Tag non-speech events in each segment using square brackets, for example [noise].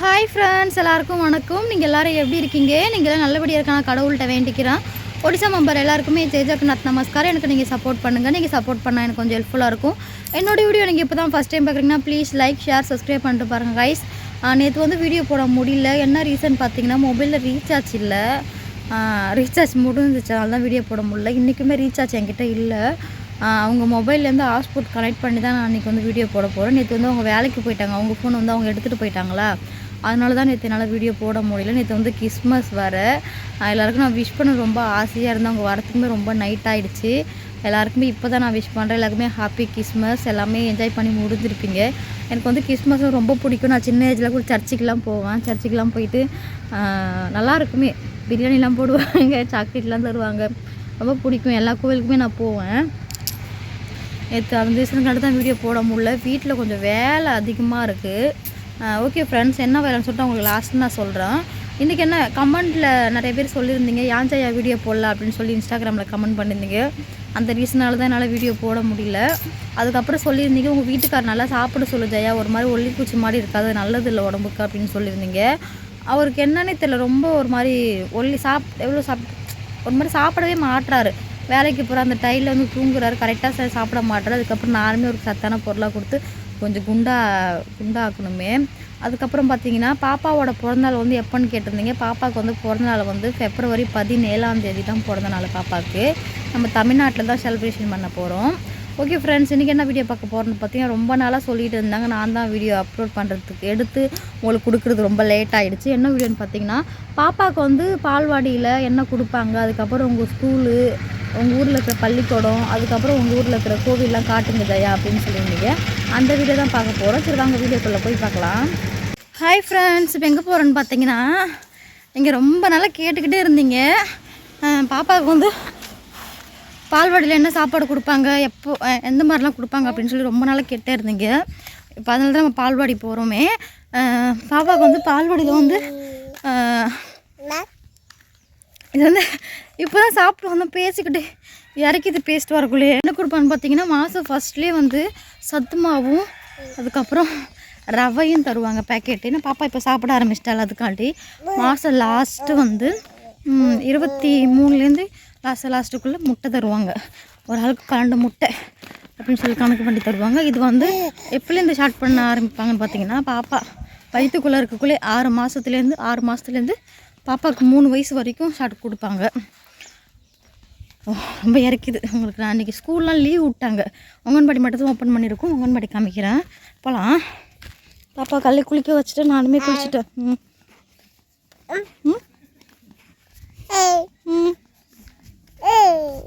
Hi friends எல்லாருக்கும் வணக்கம். நீங்கள் எல்லோரும் எப்படி இருக்கீங்க? நீங்கள் நல்லபடியாக இருக்கான கடவுள்கிட்ட வேண்டிக்கிறேன். ஒடிசா மெம்பர் எல்லாருக்குமே ஜெயஜகநாத் நமஸ்காரம். எனக்கு நீங்கள் சப்போர்ட் பண்ணுங்கள் நீங்கள் சப்போர்ட் பண்ணால் எனக்கு கொஞ்சம் ஹெல்ப்ஃபுல்லாக இருக்கும். என்னோட வீடியோ நீங்கள் இப்போ தான் ஃபஸ்ட் டைம் பார்க்குறீங்கன்னா ப்ளீஸ் லைக் ஷேர் சப்ஸ்கிரைப் பண்ணிட்டு பாருங்கள் கைஸ் நேற்று வந்து வீடியோ போட முடியல. என்ன ரீசன் பார்த்தீங்கன்னா மொபைலில் ரீசார்ஜ் இல்லை. ரீசார்ஜ் முடிஞ்சிச்சு. அதனால தான் வீடியோ போட முடியல. இன்றைக்குமே ரீசார்ஜ் என்கிட்ட இல்லை. அவங்க மொபைல்லேருந்து ஹாஸ்போர்ட் கனெக்ட் பண்ணி தான் நான் அன்றைக்கி வந்து வீடியோ போட போகிறேன் நேற்று வந்து அவங்க வேலைக்கு போயிட்டாங்க. அவங்க ஃபோன் வந்து அவங்க எடுத்துகிட்டு போயிட்டாங்களா? அதனால தான் நேற்று என்னால் வீடியோ போட முடியல. நேற்று வந்து கிறிஸ்மஸ் வர எல்லாருக்கும் நான் விஷ் பண்ண ரொம்ப ஆசையாக இருந்தேன். அவங்க வரத்துக்குமே ரொம்ப நைட் ஆகிடுச்சு எல்லாருக்குமே இப்போ தான் நான் விஷ் பண்ணுறேன் எல்லாருக்குமே ஹாப்பி கிறிஸ்மஸ் எல்லாமே என்ஜாய் பண்ணி முடிஞ்சிருப்பீங்க. எனக்கு வந்து கிறிஸ்மஸ் ரொம்ப பிடிக்கும். நான் சின்ன ஏஜில் கூட சர்ச்சுக்கெலாம் போவேன். சர்ச்சுக்கெலாம் போயிட்டு நல்லா இருக்குமே. பிரியாணிலாம் போடுவாங்க சாக்லேட்லாம் தருவாங்க. ரொம்ப பிடிக்கும். எல்லா கோவிலுக்குமே நான் போவேன். நேற்று அந்த ரீசனுக்காக தான் வீடியோ போட முடியல. வீட்டில் கொஞ்சம் வேலை அதிகமாக இருக்குது ஓகே ஃப்ரெண்ட்ஸ் என்ன வேலைன்னு சொல்லிட்டு உங்களுக்கு லாஸ்ட்டு நான் சொல்கிறேன் இன்றைக்கி என்ன கமெண்ட்டில் நிறைய பேர் சொல்லியிருந்தீங்க ஏன் ஜெயா வீடியோ போடல? அப்படின்னு சொல்லி இன்ஸ்டாகிராமில் கமெண்ட் பண்ணியிருந்தீங்க. அந்த ரீசனால் தான் என்னால் வீடியோ போட முடியல. அதுக்கப்புறம் சொல்லியிருந்தீங்க உங்கள் வீட்டுக்கார் நல்லா சாப்பிட சொல்லு ஜெயா ஒரு மாதிரி ஒல்லிப்பூச்சி மாதிரி இருக்காது நல்லது இல்லை உடம்புக்கு அப்படின்னு சொல்லியிருந்தீங்க. அவருக்கு என்னன்னே தெரியல ரொம்ப ஒரு மாதிரி ஒல்லி சாப் எவ்வளோ சாப் ஒரு மாதிரி சாப்பிடவே மாட்டுறாரு வேலைக்கு போகிற அந்த டைலில் வந்து தூங்குறாரு கரெக்டாக சாப்பிட மாட்டாரு அதுக்கப்புறம் நானுமே ஒரு சத்தான பொருளாக கொடுத்து கொஞ்சம் குண்டா குண்டாக்கணுமே. அதுக்கப்புறம் பார்த்தீங்கன்னா பாப்பாவோட பிறந்தநாள் வந்து எப்போன்னு கேட்டிருந்தீங்க? பாப்பாவுக்கு வந்து பிறந்தநாள் வந்து ஃபெப்ரவரி பதினேழாம் தேதி தான் பிறந்த நாள் பாப்பாவுக்கு. நம்ம தமிழ்நாட்டில் தான் செலிப்ரேஷன் பண்ண போகிறோம் ஓகே ஃப்ரெண்ட்ஸ் இன்றைக்கி என்ன வீடியோ பார்க்க போகிறோன்னு பார்த்தீங்கன்னா ரொம்ப நாளாக சொல்லிட்டு இருந்தாங்க. நான் தான் வீடியோ அப்லோட் பண்ணுறதுக்கு எடுத்து உங்களுக்கு கொடுக்குறது ரொம்ப லேட் ஆகிடுச்சு என்ன வீடியோன்னு பார்த்தீங்கன்னா பாப்பாவுக்கு வந்து பால்வாடியில் என்ன கொடுப்பாங்க. அதுக்கப்புறம் உங்கள் ஸ்கூலு உங்கள் ஊரில் இருக்கிற பள்ளிக்கூடம் அதுக்கப்புறம் உங்கள் ஊரில் இருக்கிற கோவில்லாம் காட்டுங்க தயா அப்படின்னு சொல்லியிருந்தீங்க. அந்த வீடியோ தான் பார்க்க போகிறோம் சரி வாங்க வீடியோக்குள்ளே போய் பார்க்கலாம். ஹாய் ஃப்ரெண்ட்ஸ் இப்போ எங்கே போகிறோன்னு பார்த்தீங்கன்னா இங்கே ரொம்ப நாளாக கேட்டுக்கிட்டே இருந்தீங்க. பாப்பாவுக்கு வந்து பால்வாடியில் என்ன சாப்பாடு கொடுப்பாங்க எப்போ எந்த மாதிரிலாம் கொடுப்பாங்க அப்படின்னு சொல்லி ரொம்ப நாளாக கேட்டே இருந்தீங்க. இப்போ அதனால தான் நம்ம பால்வாடி போகிறோமே பாப்பாவுக்கு வந்து பால்வாடியில் வந்து இது வந்து இப்போ தான் சாப்பிட்டு வந்தோம் பேசிக்கிட்டு இறக்கிது பேஸ்ட் வரக்குள்ளே என்ன கொடுப்பான்னு பார்த்தீங்கன்னா மாதம் ஃபஸ்ட்லேயே வந்து சத்து மாவும் அதுக்கப்புறம் ரவையும் தருவாங்க பேக்கெட்டு ஏன்னா பாப்பா இப்போ சாப்பிட ஆரம்பிச்சிட்டாள் அதுக்காண்டி. மாதம் லாஸ்ட்டு வந்து இருபத்தி மூணுலேருந்து லாஸ்ட் லாஸ்ட்டுக்குள்ளே முட்டை தருவாங்க. ஒரு ஆளுக்கு பன்னெண்டு முட்டை அப்படின்னு சொல்லி கணக்கு பண்ணி தருவாங்க. இது வந்து எப்போலேருந்து ஸ்டார்ட் பண்ண ஆரம்பிப்பாங்கன்னு பார்த்தீங்கன்னா பாப்பா வயிற்றுக்குள்ளே இருக்கக்குள்ளே ஆறு மாதத்துலேருந்து ஆறு மாதத்துலேருந்து பாப்பாவுக்கு மூணு வயசு வரைக்கும் ஸ்டார்ட் கொடுப்பாங்க. ரொம்ப இறக்கிது. உங்களுக்கு நான் அன்றைக்கி ஸ்கூல்லாம் லீவ் விட்டாங்க. அங்கன்வாடி மட்டும் தான் ஓப்பன் பண்ணியிருக்கோம். அங்கன்வாடி காமிக்கிறேன். போகலாம் பாப்பா கல்லை குளிக்க வச்சுட்டு நானுமே குளிச்சுட்டேன் ம். ம்? ம்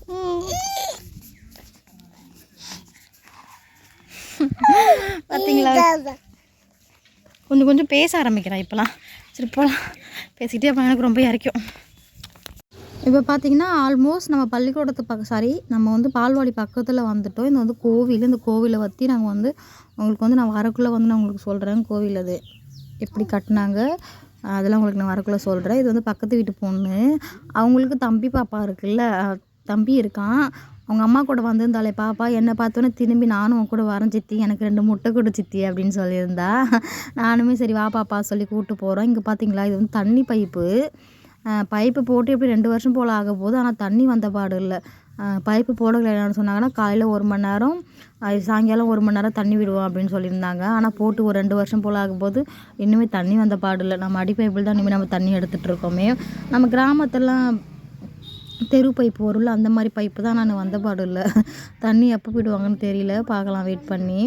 ம். பார்த்தீங்களா கொஞ்சம் கொஞ்சம் பேச ஆரம்பிக்கிறேன் இப்போலாம் சரி போகலாம் பேசிக்கிட்டே அப்போ எனக்கு ரொம்ப இறக்கும். இப்போ பார்த்தீங்கன்னா ஆல்மோஸ்ட் நம்ம பள்ளிக்கூடத்து பக்கம் சாரி நம்ம வந்து பால்வாடி பக்கத்தில் வந்துட்டோம். இது வந்து கோவில். இந்த கோவிலை பற்றி நாங்கள் வந்து உங்களுக்கு வந்து நான் வரக்குள்ளே வந்து நான் உங்களுக்கு சொல்கிறேன் கோவில் அது. எப்படி கட்டினாங்க அதெல்லாம் உங்களுக்கு நான் வரக்குள்ளே சொல்கிறேன் இது வந்து பக்கத்து வீட்டு பொண்ணு. அவங்களுக்கு தம்பி பாப்பா இருக்குல்ல தம்பி இருக்கான். அவங்க அம்மா கூட வந்திருந்தாலே பாப்பா என்னை பார்த்தோன்னே திரும்பி நானும் உன் கூட வரேன் சித்தி. எனக்கு ரெண்டு முட்டை கொடு சித்தி அப்படின்னு சொல்லியிருந்தா. நானுமே சரி வா பாப்பா சொல்லி கூப்பிட்டு போகிறோம் இங்கே பார்த்தீங்களா இது வந்து தண்ணி பைப்பு. பைப்பு போட்டு எப்படி ரெண்டு வருஷம் போல் ஆக போகுது ஆனால் தண்ணி வந்த பாடு இல்லை. பைப்பு போடலை என்னென்னு சொன்னாங்கன்னா காலையில் ஒரு மணி நேரம் சாயங்காலம் ஒரு மணி நேரம் தண்ணி விடுவோம் அப்படின்னு சொல்லியிருந்தாங்க. ஆனால் போட்டு ஒரு ரெண்டு வருஷம் போல் ஆகும்போது இன்னுமே தண்ணி வந்த பாடு இல்லை. நம்ம அடி பைப்பில் தான் இனிமேல் நம்ம தண்ணி எடுத்துகிட்டு இருக்கோமே. நம்ம கிராமத்தெல்லாம் தெரு பைப்பு வரும்ல அந்த மாதிரி பைப்பு தான் நான் வந்த பாடு இல்லை தண்ணி எப்போ விடுவாங்கன்னு தெரியல. பார்க்கலாம் வெயிட் பண்ணி.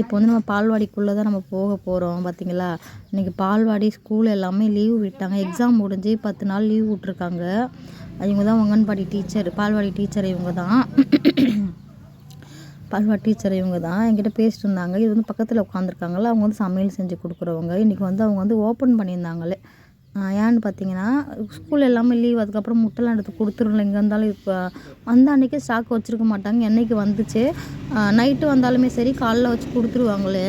இப்போ வந்து நம்ம பால்வாடிக்குள்ளே தான் நம்ம போக போகிறோம் பார்த்தீங்களா இன்றைக்கி பால்வாடி ஸ்கூல் எல்லாமே லீவ் விட்டாங்க. எக்ஸாம் முடிஞ்சு பத்து நாள் லீவ் விட்ருக்காங்க இவங்க தான் அங்கன்வாடி டீச்சர் பால்வாடி டீச்சர் இவங்க தான். பால்வாடி டீச்சர் இவங்க தான். என்கிட்ட பேசிட்டு இருந்தாங்க. இது வந்து பக்கத்தில் உட்காந்துருக்காங்கல்ல அவங்க வந்து சமையல் செஞ்சு கொடுக்குறவங்க. இன்றைக்கி வந்து அவங்க வந்து ஓப்பன் பண்ணியிருந்தாங்களே. ஏன்னு பார்த்தீங்கன்னா ஸ்கூல் எல்லாமே லீவ் அதுக்கப்புறம் முட்டைலாம் எடுத்து கொடுத்துருல எங்கே இருந்தாலும் இப்போ வந்த அன்றைக்கி ஸ்டாக் வச்சுருக்க மாட்டாங்க. என்றைக்கு வந்துச்சு? நைட்டு வந்தாலுமே சரி காலைல வச்சு கொடுத்துருவாங்களே.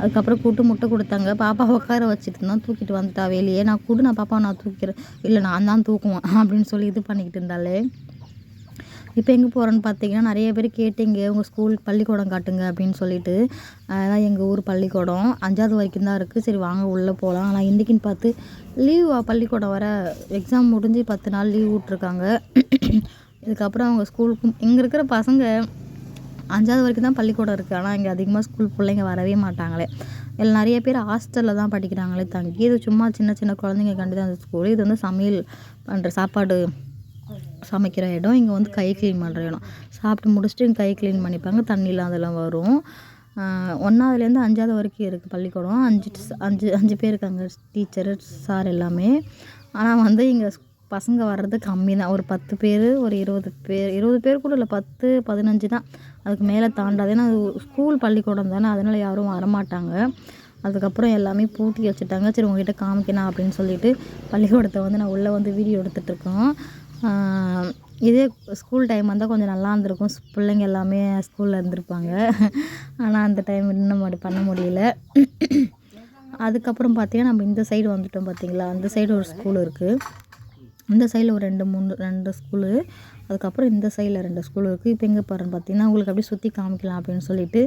அதுக்கப்புறம் கூட்டு முட்டை கொடுத்தாங்க. பாப்பா உட்கார வச்சுட்டு இருந்தோம் தூக்கிட்டு வந்துட்டா வெளியே. நான் கூட நான் பாப்பா நான் தூக்கிறேன். இல்லை நான் தான் தூக்குவேன் அப்படின்னு சொல்லி இது பண்ணிக்கிட்டு இருந்தாலே இப்போ எங்கே போகிறோன்னு பார்த்தீங்கன்னா நிறைய பேர் கேட்டீங்க உங்கள் ஸ்கூல் பள்ளிக்கூடம் காட்டுங்க அப்படின்னு சொல்லிட்டு அதான் எங்கள் ஊர் பள்ளிக்கூடம். அஞ்சாவது வரைக்கும் தான் இருக்குது. சரி வாங்க உள்ளே போகலாம். ஆனால் இன்றைக்கின்னு பார்த்து லீவ் பள்ளிக்கூடம் வர எக்ஸாம் முடிஞ்சு பத்து நாள் லீவ் விட்ருக்காங்க இதுக்கப்புறம் அவங்க ஸ்கூலுக்கும் இங்கே இருக்கிற பசங்க அஞ்சாவது வரைக்கும் தான் பள்ளிக்கூடம் இருக்குது. ஆனால் இங்கே அதிகமாக ஸ்கூல் பிள்ளைங்க வரவே மாட்டாங்களே. இதில் நிறைய பேர் ஹாஸ்டலில் தான் படிக்கிறாங்களே தங்கி இது சும்மா சின்ன சின்ன குழந்தைங்க கண்டு தான் அந்த ஸ்கூல். இது வந்து சமையல் பண்ணுற சாப்பாடு சமைக்கிற இடம். இங்கே வந்து கை க்ளீன் பண்ணுற இடம். சாப்பிட்டு முடிச்சுட்டு இங்கே கை க்ளீன் பண்ணிப்பாங்க. தண்ணிலாம் அதெல்லாம் வரும். ஒன்றாவதுலேருந்து அஞ்சாவது வரைக்கும் இருக்குது பள்ளிக்கூடம். அஞ்சு அஞ்சு அஞ்சு பேர் இருக்காங்க. டீச்சரு சார் எல்லாமே. ஆனால் வந்து இங்கே பசங்க வர்றது கம்மி தான். ஒரு பத்து பேர் ஒரு இருபது பேர். இருபது பேர் கூட இல்லை பத்து பதினஞ்சு தான். அதுக்கு மேலே தாண்டாது. ஏன்னா அது ஸ்கூல் பள்ளிக்கூடம் தானே. அதனால் யாரும் வரமாட்டாங்க. அதுக்கப்புறம் எல்லாமே பூட்டி வச்சுட்டாங்க. சரி உங்ககிட்ட காமிக்கணும் அப்படின்னு சொல்லிட்டு பள்ளிக்கூடத்தை வந்து நான் உள்ளே வந்து வீடியோ எடுத்துகிட்ருக்கோம் இதே ஸ்கூல் டைம் வந்தால் கொஞ்சம் நல்லா இருந்திருக்கும். பிள்ளைங்க எல்லாமே ஸ்கூலில் இருந்திருப்பாங்க. ஆனால் அந்த டைம் இன்னும் அப்படி பண்ண முடியல. அதுக்கப்புறம் பார்த்தீங்கன்னா நம்ம இந்த சைடு வந்துட்டோம் பார்த்தீங்களா அந்த சைடு ஒரு ஸ்கூல் இருக்குது இந்த சைடில் ஒரு ரெண்டு மூணு ரெண்டு ஸ்கூலு அதுக்கப்புறம் இந்த சைடில் ரெண்டு ஸ்கூல் இருக்குது இப்போ எங்கே பாருன்னு பார்த்தீங்கன்னா உங்களுக்கு அப்படியே சுற்றி காமிக்கலாம் அப்படின்னு சொல்லிட்டு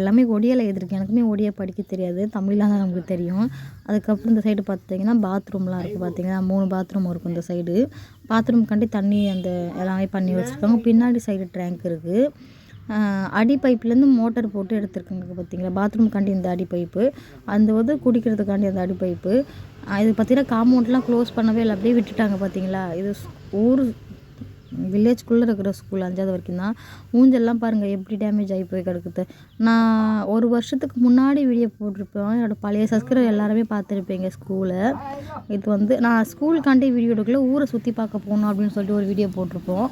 எல்லாமே ஒடியாவில் எழுதிருக்கேன். எனக்குமே ஒடியா படிக்க தெரியாது. தமிழாக தான் நமக்கு தெரியும். அதுக்கப்புறம் இந்த சைடு பார்த்தீங்கன்னா பாத்ரூம்லாம் இருக்குது பார்த்தீங்கன்னா மூணு பாத்ரூம் இருக்கும் இந்த சைடு பாத்ரூம் கண்டி தண்ணி அந்த எல்லாமே பண்ணி வச்சுருக்காங்க. பின்னாடி சைடு டேங்க் இருக்குது அடி பைப்லேருந்து மோட்டர் போட்டு எடுத்துருக்காங்க பார்த்தீங்களா பாத்ரூம் காண்டி இந்த அடி பைப்பு அந்த வந்து குடிக்கிறதுக்காண்டி அந்த அடி பைப்பு இது பார்த்திங்கன்னா காம்பவுண்ட்லாம் க்ளோஸ் பண்ணவே இல்லை. அப்படியே விட்டுட்டாங்க பார்த்தீங்களா இது ஊர் வில்லேஜ்குள்ளே இருக்கிற ஸ்கூல் அஞ்சாவது வரைக்கும் தான். ஊஞ்சல்லாம் பாருங்கள் எப்படி டேமேஜ் ஆகி போய் கிடக்குது. நான் ஒரு வருஷத்துக்கு முன்னாடி வீடியோ போட்டிருப்பேன். என்னோடய பழைய சப்ஸ்கிரைபர் எல்லாருமே பார்த்துருப்பேங்க ஸ்கூலை இது வந்து நான் ஸ்கூலுக்காண்டி வீடியோ எடுக்கல ஊரை சுற்றி பார்க்க போகணும் அப்படின்னு சொல்லிட்டு ஒரு வீடியோ போட்டிருப்போம்.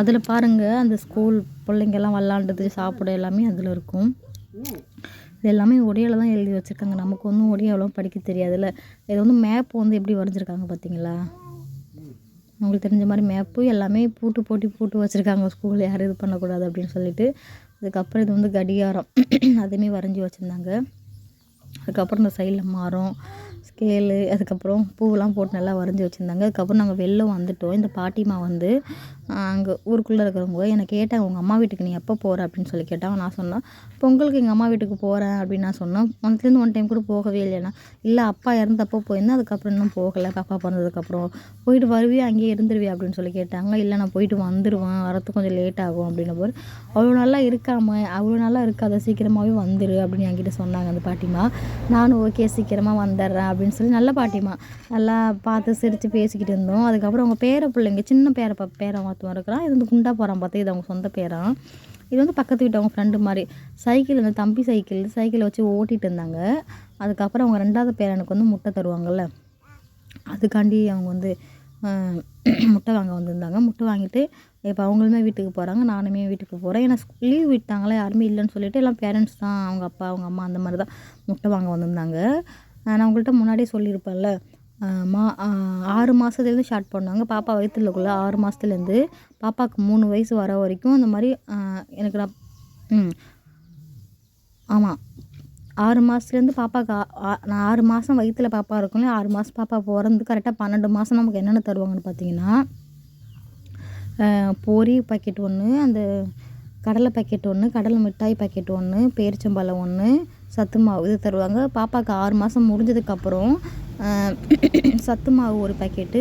அதில் பாருங்கள் அந்த ஸ்கூல் பிள்ளைங்கெல்லாம் விளாண்டுது சாப்பிட எல்லாமே அதில் இருக்கும். இது எல்லாமே ஒடியாவில் தான் எழுதி வச்சுருக்காங்க. நமக்கு ஒன்றும் ஒடியாவெலாம் படிக்க தெரியாதுல்ல. இது வந்து மேப் வந்து எப்படி வரைஞ்சிருக்காங்க பார்த்தீங்களா? உங்களுக்கு தெரிஞ்ச மாதிரி மேப்பு எல்லாமே பூட்டு போட்டி பூட்டு வச்சுருக்காங்க. ஸ்கூல் யாரும் இது பண்ணக்கூடாது அப்படின்னு சொல்லிட்டு. அதுக்கப்புறம் இது வந்து கடிகாரம். [clears throat] அதுவுமே வரைஞ்சி வச்சுருந்தாங்க. அதுக்கப்புறம் இந்த சைடில் மரம் ஸ்கேலு அதுக்கப்புறம் பூவெல்லாம் போட்டு நல்லா வரைஞ்சி வச்சுருந்தாங்க. அதுக்கப்புறம் நாங்கள் வெளில வந்துவிட்டோம் இந்த பாட்டிமா வந்து அங்கே ஊருக்குள்ளே இருக்கிறவங்க என்னை கேட்டாங்க உங்கள் அம்மா வீட்டுக்கு நீ எப்போ போகிற அப்படின்னு சொல்லி கேட்டாங்க நான் சொன்னேன் பொங்கலுக்கு எங்கள் அம்மா வீட்டுக்கு போகிறேன் அப்படின்னு நான் சொன்னேன். ஒன்லேருந்து ஒன் டைம் கூட போகவே இல்லைண்ணா. இல்லை அப்பா இறந்தப்போ போயிருந்தேன் அதுக்கப்புறம் இன்னும் போகலை? பாப்பா பிறந்ததுக்கப்புறம் போயிட்டு வருவியா? அங்கேயே இருந்துருவியா? அப்படின்னு சொல்லி கேட்டாங்க. இல்லை நான் போயிட்டு வந்துடுவேன் வரத்துக்கு கொஞ்சம் லேட் ஆகும் அப்படின்ன போது அவ்வளோ நல்லா இருக்காம அவ்வளோ நல்லா இருக்காத. சீக்கிரமாகவே வந்துடு அப்படின்னு என்கிட்ட சொன்னாங்க அந்த பாட்டிமா நானும் ஓகே சீக்கிரமாக வந்துடுறேன் அப்படின்னு சொல்லி நல்ல பாட்டிமா நல்லா பார்த்து சிரித்து பேசிக்கிட்டு இருந்தோம். அதுக்கப்புறம் அவங்க பேர பிள்ளைங்க சின்ன பேர பேர ஒருத்தவன் இருக்கிறான். இது வந்து குண்டா போகிறான் பார்த்து இது அவங்க சொந்த பேரான் இது வந்து பக்கத்து வீட்டு அவங்க ஃப்ரெண்டு மாதிரி. சைக்கிள் அந்த தம்பி சைக்கிள் சைக்கிளை வச்சு ஓட்டிகிட்டு இருந்தாங்க. அதுக்கப்புறம் அவங்க ரெண்டாவது பேரனுக்கு வந்து முட்டை தருவாங்கள்ல அதுக்காண்டி அவங்க வந்து [clears throat] முட்டை வாங்க வந்திருந்தாங்க. முட்டை வாங்கிட்டு இப்போ அவங்களுமே வீட்டுக்கு போகிறாங்க நானுமே வீட்டுக்கு போகிறேன் ஏன்னா லீவ் விட்டாங்களே யாருமே இல்லைன்னு சொல்லிட்டு எல்லாம் பேரண்ட்ஸ் தான். அவங்க அப்பா அவங்க அம்மா அந்த மாதிரி தான் முட்டை வாங்க வந்திருந்தாங்க. நான் உங்கள்கிட்ட முன்னாடியே சொல்லியிருப்பேன்ல. மா ஆறு மாதத்துலேருந்து ஸ்டார்ட் பண்ணாங்க பாப்பா வயிற்றுலக்குள்ள ஆறு மாதத்துலேருந்து பாப்பாவுக்கு மூணு வயசு வர வரைக்கும் இந்த மாதிரி எனக்கு நான் ம் ஆமாம் ஆறு மாதத்துலேருந்து பாப்பாவுக்கு நான் ஆறு மாதம் வயிற்றில் பாப்பா இருக்கும்ல ஆறு மாதம் பாப்பா பிறந்து கரெக்டாக பன்னெண்டு மாதம் நமக்கு என்னென்ன தருவாங்கன்னு பார்த்தீங்கன்னா பொரி பாக்கெட் ஒன்று அந்த கடலை பாக்கெட் ஒன்று கடலை மிட்டாய் பாக்கெட் ஒன்று பேரிச்சம்பழம் ஒன்று சத்து மாவு இது தருவாங்க. பாப்பாவுக்கு ஆறு மாதம் முடிஞ்சதுக்கப்புறம் [clears throat] சத்து மாவு ஒரு பாக்கெட்டு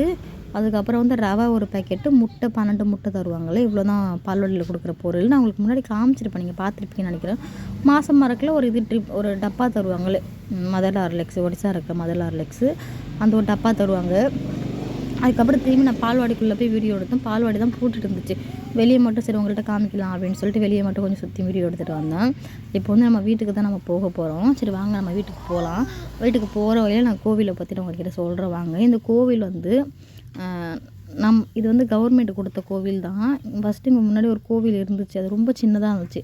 அதுக்கப்புறம் வந்து ரவை ஒரு பாக்கெட்டு முட்டை பன்னெண்டு முட்டை தருவாங்களே இவ்வளோ தான் பால்வாடியில் கொடுக்குற பொருள். நான் உங்களுக்கு முன்னாடி காமிச்சிருப்பேன் நீங்கள் பார்த்துருப்பீங்கன்னு நினைக்கிறேன். மாதம் மரக்கில் ஒரு இது ட்ரிப் ஒரு டப்பா தருவாங்களே மதர் ஆர்லெக்ஸ் ஒடிசா இருக்கிற மதர் ஆர்லெக்ஸு அந்த ஒரு டப்பா தருவாங்க. அதுக்கப்புறம் திரும்பி நான் பால்வாடிக்குள்ளே போய் வீடியோ எடுத்தேன். பால்வாடி தான் பூட்டிட்டு இருந்துச்சு. வெளியே மட்டும் சரி உங்கள்கிட்ட காமிக்கலாம் அப்படின்னு சொல்லிட்டு வெளியே மட்டும் கொஞ்சம் சுற்றி வீடியோ எடுத்துகிட்டு வந்தேன். இப்போ வந்து நம்ம வீட்டுக்கு தான் நம்ம போக போகிறோம் சரி வாங்க நம்ம வீட்டுக்கு போகலாம் வீட்டுக்கு போகிற வழியில் நான் கோவிலை பற்றி உங்கள்கிட்ட சொல்கிறேன் வாங்க. இந்த கோவில் வந்து நம் இது வந்து கவர்மெண்ட் கொடுத்த கோவில் தான். ஃபஸ்ட்டு இங்கே முன்னாடி ஒரு கோவில் இருந்துச்சு. அது ரொம்ப சின்னதாக இருந்துச்சு.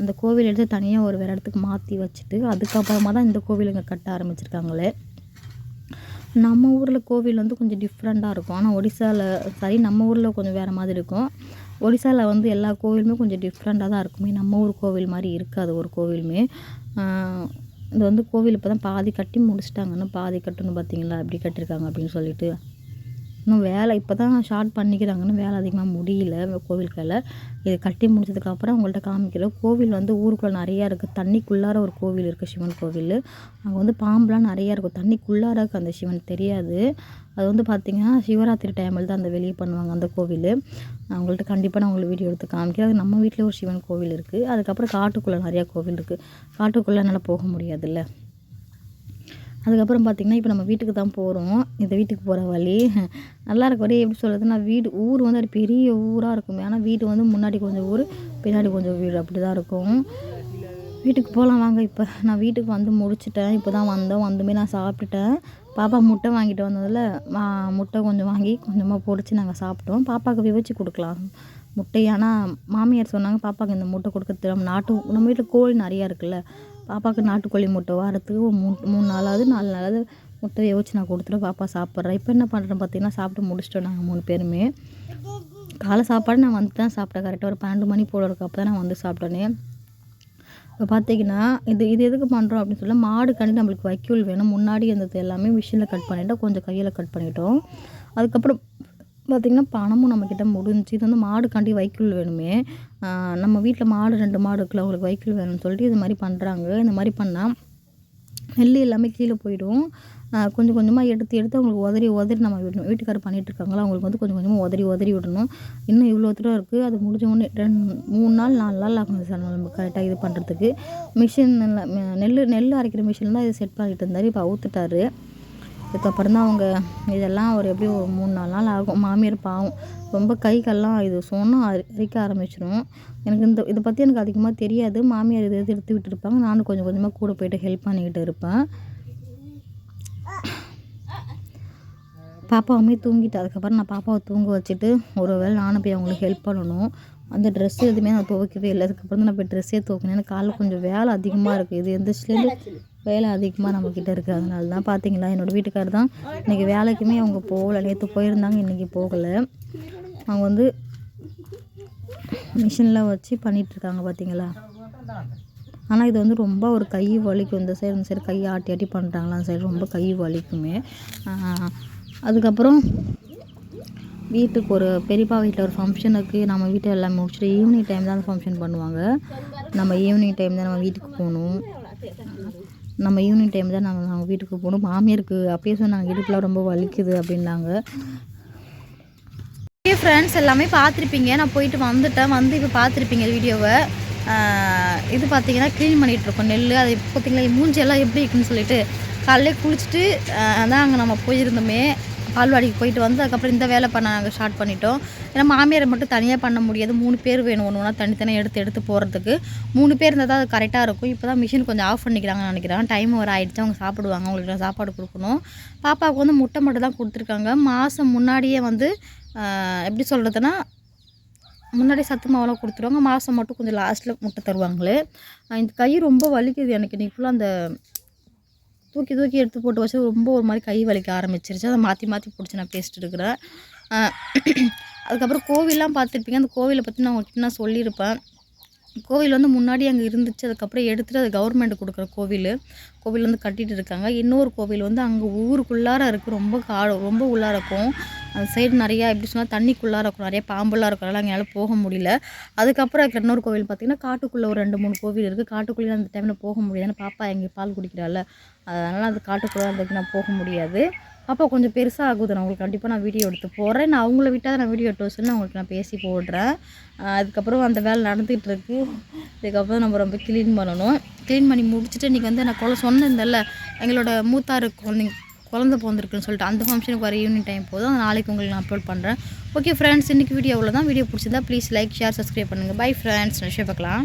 அந்த கோவில் எடுத்து தனியாக ஒரு வேறு இடத்துக்கு மாற்றி வச்சுட்டு அதுக்கப்புறமா தான் இந்த கோவில் இங்கே கட்ட ஆரம்பிச்சிருக்காங்களே. நம்ம ஊரில் கோவில் வந்து கொஞ்சம் டிஃப்ரெண்ட்டாக இருக்கும். ஆனால் ஒடிசாவில் சரி நம்ம ஊரில் கொஞ்சம் வேறு மாதிரி இருக்கும். ஒடிசாவில் வந்து எல்லா கோவிலுமே கொஞ்சம் டிஃப்ரெண்ட்டாக தான் இருக்குமே. நம்ம ஊர் கோவில் மாதிரி இருக்காது ஒரு கோவிலுமே. இது வந்து கோவில் இப்போ தான் பாதி கட்டி முடிச்சிட்டாங்கன்னு பாதி கட்டணும் பார்த்தீங்களா எப்படி கட்டியிருக்காங்க அப்படின்னு சொல்லிட்டு. இன்னும் வேலை இப்போ தான் ஸ்டார்ட் பண்ணிக்கிறாங்கன்னு வேலை அதிகமாக முடியல கோவில்களில் இது கட்டி முடிச்சதுக்கப்புறம் உங்கள்கிட்ட காமிக்கிறேன். கோவில் வந்து ஊருக்குள்ளே நிறையா இருக்குது தண்ணிக்குள்ளார ஒரு கோவில் இருக்குது சிவன் கோவில். அங்கே வந்து பாம்புலாம் நிறையா இருக்கும். தண்ணிக்குள்ளார இருக்குது அந்த சிவன் தெரியாது. அது வந்து பார்த்திங்கன்னா சிவராத்திரி டைமில் தான் அந்த வெளியே பண்ணுவாங்க அந்த கோவில். அவங்கள்ட்ட கண்டிப்பாக நான் உங்களுக்கு வீடியோ எடுத்து காமிக்கிறேன். அது நம்ம வீட்டில் ஒரு சிவன் கோவில் இருக்குது அதுக்கப்புறம் காட்டுக்குள்ளே நிறையா கோவில் இருக்குது காட்டுக்குள்ளே என்னால் போக முடியாதுல்ல. அதுக்கப்புறம் பார்த்திங்கன்னா இப்போ நம்ம வீட்டுக்கு தான் போகிறோம் இந்த வீட்டுக்கு போகிற வழி. நல்லா இருக்க. ஒரே எப்படி சொல்கிறதுனா வீடு ஊர் வந்து ஒரு பெரிய ஊராக இருக்கும். ஆனால் வீடு வந்து முன்னாடி கொஞ்சம் ஊர் பின்னாடி கொஞ்சம் வீடு. அப்படி தான் இருக்கும். வீட்டுக்கு போகலாம் வாங்க இப்போ. நான் வீட்டுக்கு வந்து முடிச்சிட்டேன். இப்போ தான் வந்தோம். வந்துமே நான் சாப்பிட்டுட்டேன். பாப்பா முட்டை வாங்கிட்டு வந்ததில் முட்டை கொஞ்சம் வாங்கி கொஞ்சமாக பொடிச்சு நாங்கள் சாப்பிட்டோம். பாப்பாவுக்கு விவச்சு கொடுக்கலாம். முட்டை ஆனால் மாமியார் சொன்னாங்க பாப்பாவுக்கு இந்த முட்டை கொடுக்க நம்ம நாட்டு நம்ம வீட்டில் கோழி நிறையா இருக்குல்ல. பாப்பாவுக்கு நாட்டுக்கோழி முட்டை வாரத்துக்கு மூணு மூணு நாளாவது நாலு நாளாவது முட்டை யோசிச்சு நான் கொடுத்துட்டு பாப்பா சாப்பிட்றேன் இப்போ என்ன பண்ணுறேன் பார்த்தீங்கன்னா சாப்பிட்டு முடிச்சிட்டோம் நாங்கள் மூணு பேருமே. காலை சாப்பாடு நான் வந்து தான் சாப்பிட்டேன். கரெக்டாக ஒரு பன்னெண்டு மணி போல இருக்க அப்போ தான் நான் வந்து சாப்பிட்டோன்னே இப்போ பார்த்தீங்கன்னா இது இது எதுக்கு பண்ணுறோம் அப்படின்னு சொல்லி மாடு கண்டி நம்மளுக்கு வைக்கோல் வேணும். முன்னாடி இருந்தது எல்லாமே மிஷினில் கட் பண்ணிவிட்டோம் கொஞ்சம் கையில் கட் பண்ணிட்டோம். அதுக்கப்புறம் பார்த்திங்கன்னா பணமும் நம்மக்கிட்ட முடிஞ்சு இது வந்து மாடு காண்டி வைக்கோல் வேணுமே. நம்ம வீட்டில் மாடு ரெண்டு மாடு இருக்குல்ல அவங்களுக்கு வைக்கோல் வேணும்னு சொல்லிட்டு இது மாதிரி பண்ணுறாங்க இந்த மாதிரி பண்ணால் நெல் எல்லாமே கீழே போயிடும். கொஞ்சம் கொஞ்சமாக எடுத்து எடுத்து அவங்களுக்கு உதறி உதறி நம்ம விடணும் வீட்டுக்காரர் பண்ணிகிட்டு இருக்காங்களா அவங்களுக்கு வந்து கொஞ்சம் கொஞ்சமாக உதறி உதறி விடணும். இன்னும் இவ்வளோ தூரம் இருக்குது அது முடிஞ்ச உடனே ரெண்டு மூணு நாள் நாலு நாள் ஆகும் சார் நம்ம கரெக்டாக இது பண்ணுறதுக்கு மிஷின் நெல் நெல் அரைக்கிற மிஷின் தான் இது செட் பண்ணிகிட்டு இருந்தார். இப்போ அவுத்துட்டாரு. அதுக்கப்புறம் தான் அவங்க இதெல்லாம் ஒரு எப்படியும் ஒரு மூணு நாலு நாள் ஆகும். மாமியார் பாவம். ரொம்ப கை கால்லாம் இது சொன்னால் அரிக்க ஆரம்பிச்சிடும் எனக்கு இந்த இதை பற்றி எனக்கு அதிகமாக தெரியாது. மாமியார் இது எடுத்து விட்டுருப்பாங்க. நானும் கொஞ்சம் கொஞ்சமாக கூட போயிட்டு ஹெல்ப் பண்ணிக்கிட்டு இருப்பேன். பாப்பாவுமே தூங்கிட்டு. அதுக்கப்புறம் நான் பாப்பாவை தூங்க வச்சுட்டு ஒரு வேளை நானும் போய் அவங்களுக்கு ஹெல்ப் பண்ணணும். அந்த ட்ரெஸ் எதுவுமே நான் துவைக்கவே இல்லை. அதுக்கப்புறம் தான் நான் போய் ட்ரெஸ்ஸே துவைக்கணும். எனக்கு காலைல கொஞ்சம் வேலை அதிகமாக இருக்குது இது எந்திரிச்சிலேருந்து வேலை அதிகமாக நம்மக்கிட்ட இருக்கிறதுனால அதனால தான் பார்த்தீங்களா என்னோடய வீட்டுக்காரர் தான் இன்றைக்கி வேலைக்குமே அவங்க போகலை. நேற்று போயிருந்தாங்க இன்றைக்கி போகலை. அவங்க வந்து மிஷினில் வச்சு பண்ணிகிட்ருக்காங்க பார்த்தீங்களா ஆனால் இது வந்து ரொம்ப ஒரு கை வலிக்கும். இந்த சைடு இந்த சைடு கை ஆட்டி ஆட்டி பண்ணுறாங்களா அந்த சைடு ரொம்ப கை வலிக்குமே. அதுக்கப்புறம் வீட்டுக்கு ஒரு பெரியப்பா வீட்டில் ஒரு ஃபங்க்ஷனுக்கு நம்ம வீட்டை எல்லாம் முடிச்சுட்டு ஈவினிங் டைம் தான் அந்த ஃபங்க்ஷன் பண்ணுவாங்க. நம்ம ஈவினிங் டைம் தான் நம்ம வீட்டுக்கு போகணும். நம்ம ஈவினிங் டைம் தான் நாங்கள் நாங்கள் வீட்டுக்கு போகணும். மாமியாருக்கு அப்பயே சொன்னாங்க இடுப்பில் ரொம்ப வலிக்குது அப்படின்னாங்க. ஃப்ரெண்ட்ஸ் எல்லாமே பார்த்துருப்பீங்க. நான் போயிட்டு வந்துட்டேன். வந்து இப்போ பார்த்துருப்பீங்க வீடியோவை. இது பார்த்தீங்கன்னா க்ளீன் பண்ணிகிட்ருக்கோம் நெல் அது பார்த்தீங்களா மூஞ்சி எல்லாம் எப்படி இருக்குன்னு சொல்லிட்டு காலையிலே குளிச்சுட்டு தான் அங்கே நம்ம போயிருந்தோமே. பால்வாடிக்கு போயிட்டு வந்து அதுக்கப்புறம் இந்த வேலை பண்ண நாங்கள் ஸ்டார்ட் பண்ணிட்டோம். ஏன்னா மாமியாரை மட்டும் தனியாக பண்ண முடியாது. மூணு பேர் வேணும் ஒன்று ஒன்றா தனித்தனியாக எடுத்து எடுத்து போகிறதுக்கு மூணு பேர் இருந்தால் தான் அது கரெக்டாக இருக்கும். இப்போ தான் மிஷின் கொஞ்சம் ஆஃப் பண்ணிக்கிறாங்கன்னு நினைக்கிறேன். டைம் வர ஆகிடுச்சு அவங்க சாப்பிடுவாங்க. அவங்களுக்கு சாப்பாடு கொடுக்கணும். பாப்பாவுக்கு வந்து முட்டை மட்டும் தான் கொடுத்துருக்காங்க. மாதம் முன்னாடியே வந்து எப்படி சொல்கிறதுனா முன்னாடி சத்து மாவெல்லாம் கொடுத்துருவாங்க. மாதம் மட்டும் கொஞ்சம் லாஸ்ட்டில் முட்டை தருவாங்களே. இந்த கை ரொம்ப வலிக்குது எனக்கு. இன்றைக்கி ஃபுல்லாக அந்த தூக்கி தூக்கி எடுத்து போட்டு வச்சு ரொம்ப ஒரு மாதிரி கை வலிக்க ஆரம்பிச்சிருச்சு. அதை மாற்றி மாற்றி பிடிச்சி நான் பேசிட்டு இருக்கிறேன் அதுக்கப்புறம் கோவிலெலாம் பார்த்துருப்பீங்க. அந்த கோவிலை பற்றி நான் உங்கள்கிட்ட நான் சொல்லியிருப்பேன். கோவில் வந்து முன்னாடி அங்கே இருந்துச்சு. அதுக்கப்புறம் எடுத்துகிட்டு அது கவர்மெண்ட் கொடுக்குற கோவில். கோவில் வந்து கட்டிகிட்டு இருக்காங்க. இன்னொரு கோவில் வந்து அங்கே ஊருக்குள்ளார இருக்குது ரொம்ப கா ரொம்ப உள்ளார இருக்கும். அந்த சைடு நிறையா எப்படி சொன்னால் தண்ணிக்குள்ளார இருக்கும். நிறைய பாம்பெல்லாம் இருக்கும். அதனால் எங்களால் போக முடியல. அதுக்கப்புறம் இருக்கிற இன்னொரு கோவில் பார்த்திங்கன்னா காட்டுக்குள்ளே ஒரு ரெண்டு மூணு கோவில் இருக்குது காட்டுக்குள்ளே அந்த டைமில் போக முடியாது ஏன்னா பாப்பா எங்கே பால் குடிக்கிறாள் அதனால் அது காட்டுக்குள்ளே அந்த நான் போக முடியாது. அப்போ கொஞ்சம் பெருசாக ஆகுது. நான் உங்களுக்கு கண்டிப்பாக நான் வீடியோ எடுத்து போடுறேன். நான் அவங்கள விட்டால் நான் வீடியோ எடுத்து வச்சுன்னு அவங்களுக்கு நான் பேசி போடுறேன். அதுக்கப்புறம் அந்த வேலை நடந்துகிட்டு இருக்கு. இதுக்கப்புறம் நம்ம ரொம்ப க்ளீன் பண்ணணும். க்ளீன் பண்ணி முடிச்சுட்டு இன்றைக்கி வந்து நான் குழந்தை சொன்னேன்ல எங்களோட மூத்தாறு குழந்தைங்க குழந்த பிறந்திருக்குன்னு சொல்லிட்டு அந்த ஃபங்க்ஷனுக்கு வர ஈவினிங் டைம் போதும். நாளைக்கு உங்களுக்கு நான் அப்லோட் பண்ணுறேன் ஓகே ஃப்ரெண்ட்ஸ் இன்றைக்கி வீடியோ அவ்வளோ தான் வீடியோ பிடிச்சிருந்தா ப்ளீஸ் லைக் ஷேர் சப்ஸ்கிரைப் பண்ணுங்கள் பை ஃப்ரெண்ட்ஸ் நிஷயம் பார்க்கலாம்.